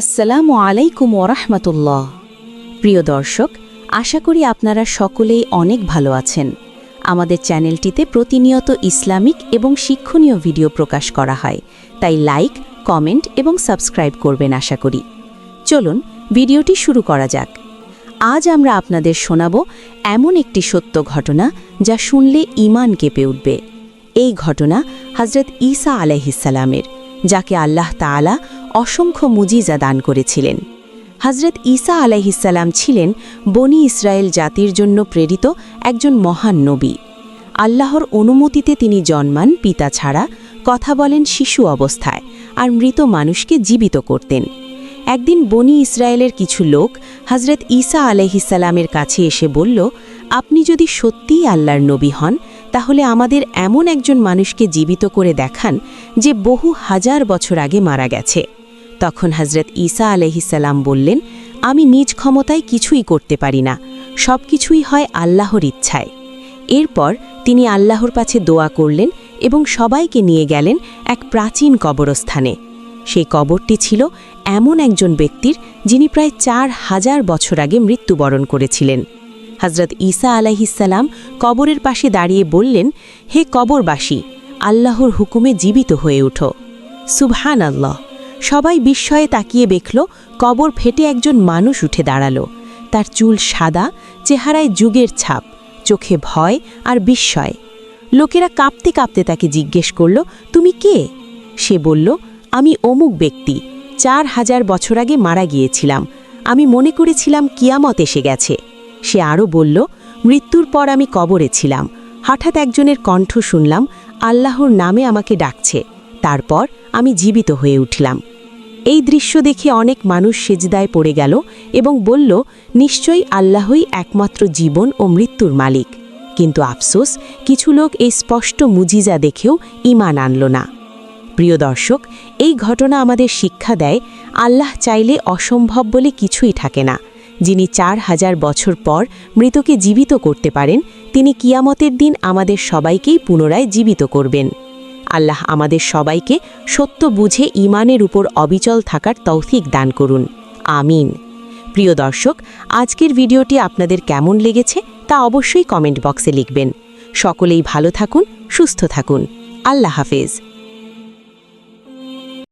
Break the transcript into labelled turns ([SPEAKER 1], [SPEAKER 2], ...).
[SPEAKER 1] আসসালামু আলাইকুম ওরহমতুল্লাহ প্রিয় দর্শক, আশা করি আপনারা সকলেই অনেক ভালো আছেন। আমাদের চ্যানেলটিতে প্রতিনিয়ত ইসলামিক এবং শিক্ষণীয় ভিডিও প্রকাশ করা হয়। তাই লাইক, কমেন্ট এবং সাবস্ক্রাইব করবেন আশা করি। চলুন, ভিডিওটি শুরু করা যাক। আজ আমরা আপনাদের শোনাব এমন একটি সত্য ঘটনা যা শুনলে ইমান কেঁপে উঠবে। এই ঘটনা হজরত ঈসা আলাইহিসালামের যাকে আল্লাহ তাআলা অসংখ্য মুজিজা দান করেছিলেন। হজরত ঈসা আলাইহিসাল্লাম ছিলেন বনি ইসরায়েল জাতির জন্য প্রেরিত একজন মহান নবী। আল্লাহর অনুমতিতে তিনি জন্মান, পিতা ছাড়া কথা বলেন শিশু অবস্থায় আর মৃত মানুষকে জীবিত করতেন। একদিন বনি ইসরায়েলের কিছু লোক হজরত ঈসা আলাইহিসাল্লামের কাছে এসে বলল, আপনি যদি সত্যিই আল্লাহর নবী হন, তাহলে আমাদের এমন একজন মানুষকে জীবিত করে দেখান যে বহু হাজার বছর আগে মারা গেছে। তখন হজরত ঈসা আলহিসাল্লাম বললেন, আমি নিজ ক্ষমতায় কিছুই করতে পারি না। সব কিছুই হয় আল্লাহর ইচ্ছায়। এরপর তিনি আল্লাহর কাছে দোয়া করলেন এবং সবাইকে নিয়ে গেলেন এক প্রাচীন কবরস্থানে। সেই কবরটি ছিল এমন একজন ব্যক্তির যিনি প্রায় চার হাজার বছর আগে মৃত্যুবরণ করেছিলেন। হজরত ঈসা আলাহিসাল্লাম কবরের পাশে দাঁড়িয়ে বললেন, হে কবরবাসী, আল্লাহর হুকুমে জীবিত হয়ে উঠো। সুবহান আল্লাহ সবাই বিস্ময়ে তাকিয়ে দেখল, কবর ফেটে একজন মানুষ উঠে দাঁড়াল। তার চুল সাদা, চেহারায় যুগের ছাপ, চোখে ভয় আর বিস্ময়। লোকেরা কাঁপতে কাঁপতে তাকে জিজ্ঞেস করল, তুমি কে? সে বলল, আমি অমুক ব্যক্তি। চার হাজার বছর আগে মারা গিয়েছিলাম। আমি মনে করেছিলাম কিয়ামত এসে গেছে। সে আরও বলল, মৃত্যুর পর আমি কবরে ছিলাম। হঠাৎ একজনের কণ্ঠ শুনলাম, আল্লাহর নামে আমাকে ডাকছে। তারপর আমি জীবিত হয়ে উঠলাম। এই দৃশ্য দেখে অনেক মানুষ সেজদায় পড়ে গেল এবং বলল, নিশ্চয়ই আল্লাহই একমাত্র জীবন ও মৃত্যুর মালিক। কিন্তু আফসোস, কিছু লোক এই স্পষ্ট মুজিজা দেখেও ইমান আনল না। প্রিয় দর্শক, এই ঘটনা আমাদের শিক্ষা দেয়, আল্লাহ চাইলে অসম্ভব বলে কিছুই থাকে না। যিনি চার হাজার বছর পর মৃতকে জীবিত করতে পারেন, তিনি কিয়ামতের দিন আমাদের সবাইকেই পুনরায় জীবিত করবেন। আল্লাহ আমাদের সবাইকে সত্য বুঝে ইমানের উপর অবিচল থাকার তৌফিক দান করুন। আমিন। প্রিয় দর্শক, আজকের ভিডিওটি আপনাদের কেমন লেগেছে তা অবশ্যই কমেন্ট বক্সে লিখবেন। সকলেই ভালো থাকুন, সুস্থ থাকুন। আল্লাহ হাফেজ।